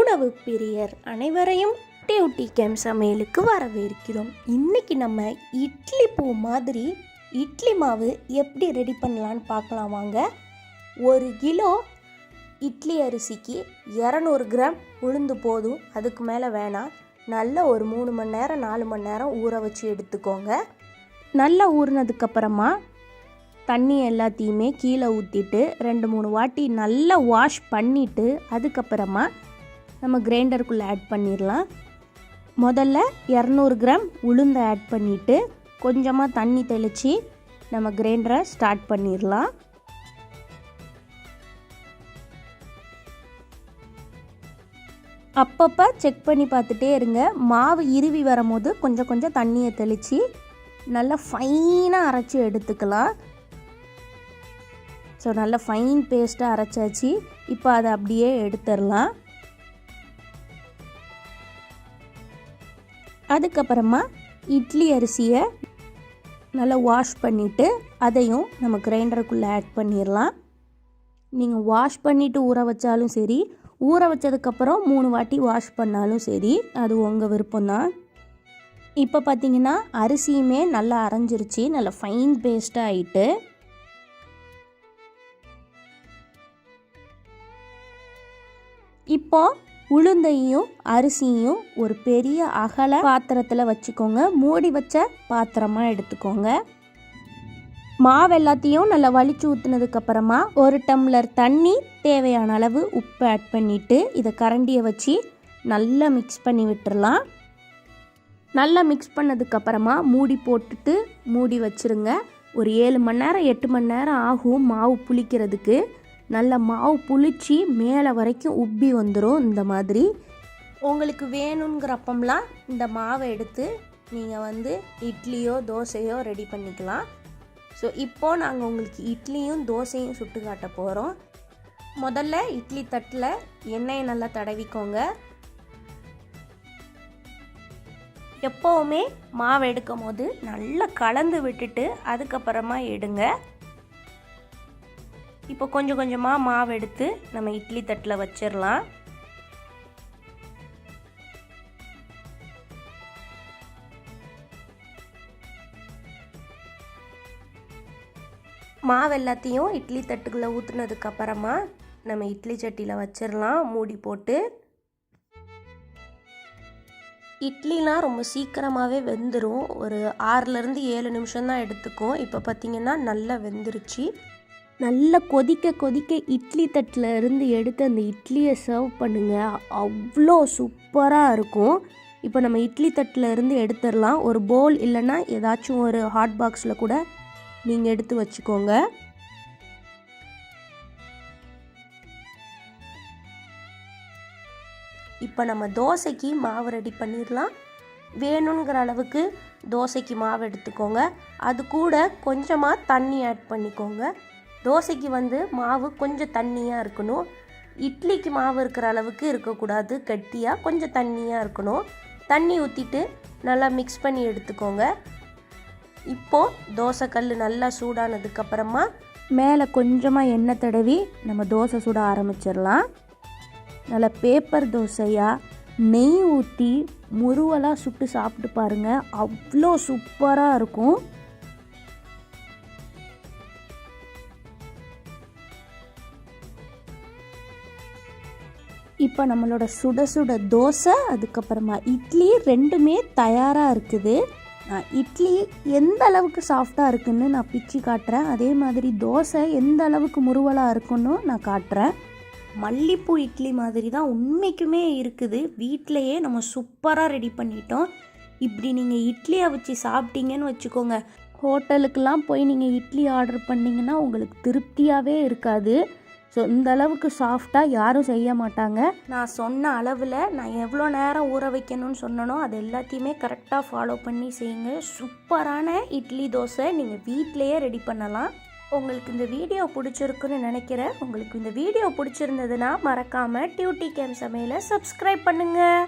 உணவு பிரியர் அனைவரையும் டியூட்டி கேம் சமையலுக்கு வரவேற்கிறோம். இன்னைக்கு நம்ம இட்லி பூ மாதிரி இட்லி மாவு எப்படி ரெடி பண்ணலான்னு பார்க்கலாம் வாங்க. ஒரு கிலோ இட்லி அரிசிக்கு இரநூறு கிராம் உளுந்து போதும். அதுக்கு மேலே வேணாம். நல்லா ஒரு மூணு மணி நேரம் நாலு மணி நேரம் ஊற வச்சு எடுத்துக்கோங்க. நல்லா ஊறினதுக்கப்புறமா தண்ணி எல்லாத்தையுமே கீழே ஊற்றிட்டு ரெண்டு மூணு வாட்டி நல்லா வாஷ் பண்ணிவிட்டு அதுக்கப்புறமா நம்ம கிரைண்டருக்குள்ளே ஆட் பண்ணிடலாம் முதல்ல இரநூறு கிராம் உளுந்தை ஆட் பண்ணிவிட்டு கொஞ்சமாக தண்ணி தெளித்து நம்ம கிரைண்டரை ஸ்டார்ட் பண்ணிடலாம் அப்பப்போ செக் பண்ணி பார்த்துட்டே இருங்க. மாவு இறுவி வரும்போது கொஞ்சம் கொஞ்சம் தண்ணியை தெளித்து நல்லா ஃபைனாக அரைச்சி எடுத்துக்கலாம். ஸோ நல்லா ஃபைன் பேஸ்ட்டாக அரைச்சாச்சு. இப்போ அதை அப்படியே எடுத்துடலாம் அதுக்கப்புறமா இட்லி அரிசியை நல்லா வாஷ் பண்ணிவிட்டு அதையும் நம்ம கிரைண்டருக்குள்ளே ஆட் பண்ணிடலாம் நீங்கள் வாஷ் பண்ணிவிட்டு ஊற வச்சாலும் சரி ஊற வச்சதுக்கப்புறம் மூணு வாட்டி வாஷ் பண்ணாலும் சரி அது உங்கள் விருப்பம்தான். இப்போ பார்த்தீங்கன்னா அரிசியுமே நல்லா அரைஞ்சிருச்சு நல்லா ஃபைன் பேஸ்ட்டாக ஆகிட்டு இப்போது உளுந்தையும் அரிசியும் ஒரு பெரிய அகல பாத்திரத்தில் வச்சுக்கோங்க. மூடி வச்ச பாத்திரமாக எடுத்துக்கோங்க. மாவு எல்லாத்தையும் நல்லா வலிச்சு ஊற்றுனதுக்கப்புறமா ஒரு டம்ளர் தண்ணி தேவையான அளவு உப்பு ஆட் பண்ணிவிட்டு இதை கரண்டியை வச்சு நல்லா மிக்ஸ் பண்ணி விட்டுடலாம் நல்லா மிக்ஸ் பண்ணதுக்கப்புறமா மூடி போட்டுட்டு மூடி வச்சுருங்க. ஒரு ஏழு மணி நேரம் எட்டு மணி நேரம் ஆகும் மாவு புளிக்கிறதுக்கு. நல்ல மாவு புளிச்சு மேலே வரைக்கும் உப்பி வந்துடும் இந்த மாதிரி. உங்களுக்கு வேணுங்கிறப்பம்லாம் இந்த மாவை எடுத்து நீங்கள் வந்து இட்லியோ தோசையோ ரெடி பண்ணிக்கலாம். ஸோ இப்போது நாங்கள் உங்களுக்கு இட்லியும் தோசையும் சுட்டு காட்ட போகிறோம் முதல்ல இட்லி தட்டில் எண்ணெயை நல்லா தடவிக்கோங்க. எப்போவுமே மாவு எடுக்கும் போது நல்லா கலந்து விட்டுட்டு அதுக்கப்புறமா எடுங்க. இப்போ கொஞ்சம் கொஞ்சமாக மாவு எடுத்து நம்ம இட்லி தட்டில் வச்சிடலாம் மாவு எல்லாத்தையும் இட்லி தட்டுக்குள்ளே ஊற்றுனதுக்கு அப்புறமா நம்ம இட்லி சட்டியில் வச்சிடலாம் மூடி போட்டு. இட்லிலாம் ரொம்ப சீக்கிரமாகவே வெந்துடும் ஒரு ஆறுலேருந்து ஏழு நிமிஷம் தான் எடுத்துக்கும். இப்போ பார்த்தீங்கன்னா நல்லா வெந்துருச்சு. நல்லா கொதிக்க கொதிக்க இட்லி தட்டில் இருந்து எடுத்து அந்த இட்லியை சர்வ் பண்ணுங்கள் அவ்வளோ சூப்பராக இருக்கும். இப்போ நம்ம இட்லி தட்டில் இருந்து எடுத்துடலாம். ஒரு போல் இல்லைன்னா ஏதாச்சும் ஒரு ஹாட் பாக்ஸில் கூட நீங்கள் எடுத்து வச்சுக்கோங்க. இப்போ நம்ம தோசைக்கு மாவு ரெடி பண்ணிடலாம். வேணுங்கிற அளவுக்கு தோசைக்கு மாவு எடுத்துக்கோங்க. அது கூட கொஞ்சமாக தண்ணி ஆட் பண்ணிக்கோங்க. தோசைக்கு வந்து மாவு கொஞ்சம் தண்ணியாக இருக்கணும். இட்லிக்கு மாவு இருக்கிற அளவுக்கு இருக்கக்கூடாது. கட்டியாக கொஞ்சம் தண்ணியாக இருக்கணும். தண்ணி ஊற்றிட்டு நல்லா மிக்ஸ் பண்ணி எடுத்துக்கோங்க. இப்போது தோசைக்கல் நல்லா சூடானதுக்கப்புறமா மேலே கொஞ்சமாக எண்ணெய் தடவி நம்ம தோசை சுட ஆரம்பிச்சிடலாம். நல்லா பேப்பர் தோசையாக நெய் ஊற்றி முருவலாக சுட்டு சாப்பிட்டு பாருங்கள் அவ்வளோ சூப்பராக இருக்கும். இப்போ நம்மளோட சுட சுட தோசை அதுக்கப்புறமா இட்லி ரெண்டுமே தயாராக இருக்குது. இட்லி எந்த அளவுக்கு சாஃப்டாக இருக்குன்னு நான் பிச்சு காட்டுறேன். அதே மாதிரி தோசை எந்த அளவுக்கு முருவலாக இருக்குன்னு நான் காட்டுறேன். மல்லிப்பூ இட்லி மாதிரி தான் உண்மைக்குமே இருக்குது. வீட்டிலையே நம்ம சூப்பராக ரெடி பண்ணிட்டோம். இப்படி நீங்கள் இட்லியை வச்சு சாப்பிட்டீங்கன்னு வச்சுக்கோங்க. ஹோட்டலுக்கெலாம் போய் நீங்கள் இட்லி ஆர்டர் பண்ணிங்கன்னா உங்களுக்கு திருப்தியாகவே இருக்காது. ஸோ இந்த அளவுக்கு சாஃப்டாக யாரும் செய்ய மாட்டாங்க. நான் சொன்ன அளவில் நான் எவ்வளோ நேரம் ஊற வைக்கணும்னு சொன்னனோ அது எல்லாத்தையுமே கரெக்டாக ஃபாலோ பண்ணி செய்யுங்க. சூப்பரான இட்லி தோசை நீங்கள் வீட்டிலையே ரெடி பண்ணலாம். உங்களுக்கு இந்த வீடியோ பிடிச்சிருக்குன்னு நினைக்கிறேன். உங்களுக்கு இந்த வீடியோ பிடிச்சிருந்ததுன்னா மறக்காமல் டியூட்டி கேம் சமையலை சப்ஸ்கிரைப் பண்ணுங்கள்